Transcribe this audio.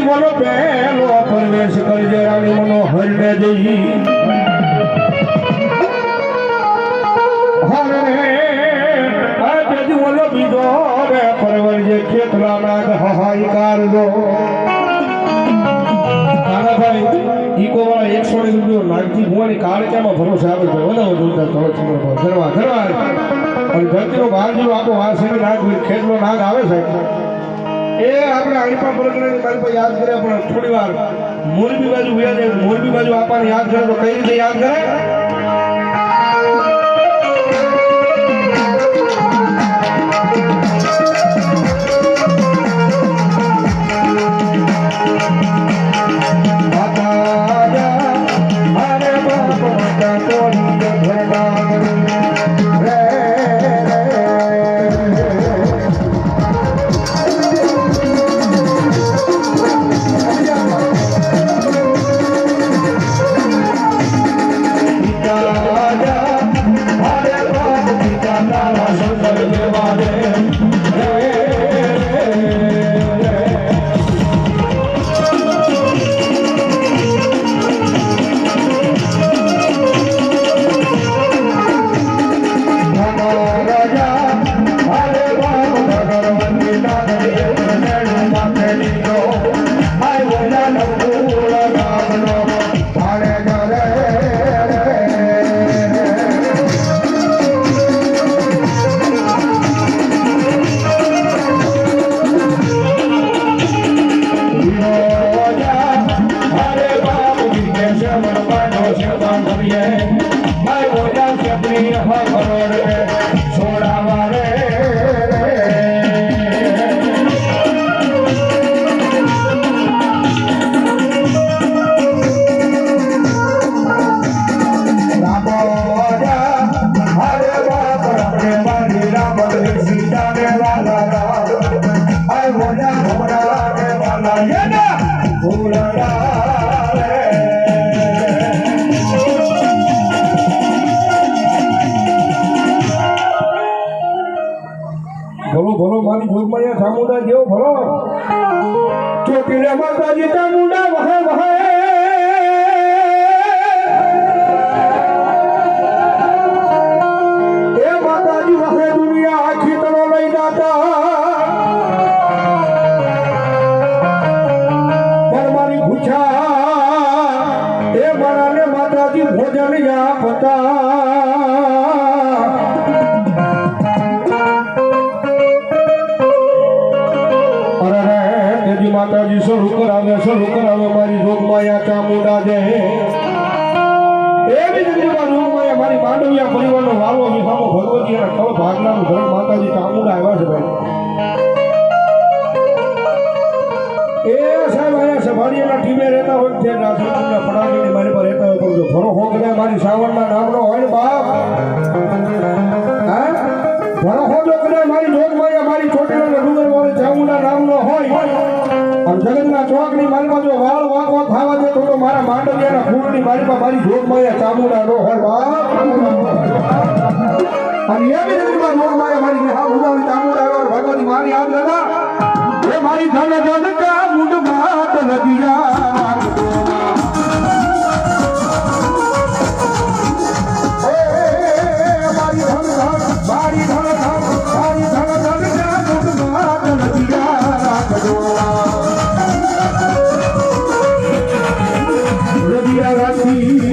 બોલો પહેલો પ્રવેશ કરજે રાણી મનો હરને જઈ બીજો રે પરવરજે ખેતલા નાગ હાહાકાર દો કાનાભાઈ ઈકો વાળા એકસો ને રૂપિયો નાગજી ભુવાની કાળક્યામાં ભરોસે આવે છે? વધારે જોરદાર કરો છો ઘરવા ઘરવા અને ધરતીનો બહાર જેવો આખો વાસણી નાગ ખેતનો નાગ આવે છે. એ આપણે અણીપા પરગણાની પાસે યાદ કર્યા પણ થોડી વાર મોરબી બાજુ ગયા છે મોરબી બાજુ આપણને યાદ કરે તો કઈ રીતે યાદ કરે? ચોટીલા માતાજી ચામુંડા વહે વહે એ માતાજી વહે દુનિયા આખી તરો લઈ પણ મારી ભૂછા, એ મારાને માતાજી ભોજન યા અરે શરૂ કરાવે શરૂ કરાવે, મારી જોગમાયા ચામુંડા જે એવી જ રીતે જોગમાયા મારી માંડવિયા પરિવારનો વાલો વિસામો ભગવતી અને કળ ભાગનાનું ઘર માતાજી ચામુંડા આવ્યા છે ભાઈ. એ સાહેબ અહીંયા સભાડીના ટીમે રહેતા હોય તે નાસરપુરના પડાવીને મારી પર રહેતા હોય પણ જો ભરો હો કદાચ મારી સાવણના નામનો હોય ને બાપ. જગતના ચોકની માલમાં જો વાળ વાંકો ખાવા દે તો મારા માંડવિયાના ફૂલની મારી પાસે મારી જોગમાયા ચામુંડા નો હોય બાપ. અને એવી રીતમાં જોગમાયા મારી હા ઉદાવળી ચામુંડા આવ્યા ભગવાન મારી આમ દાદા એ મારી ધન ધન કા મુંડ માત લગી જા. assim.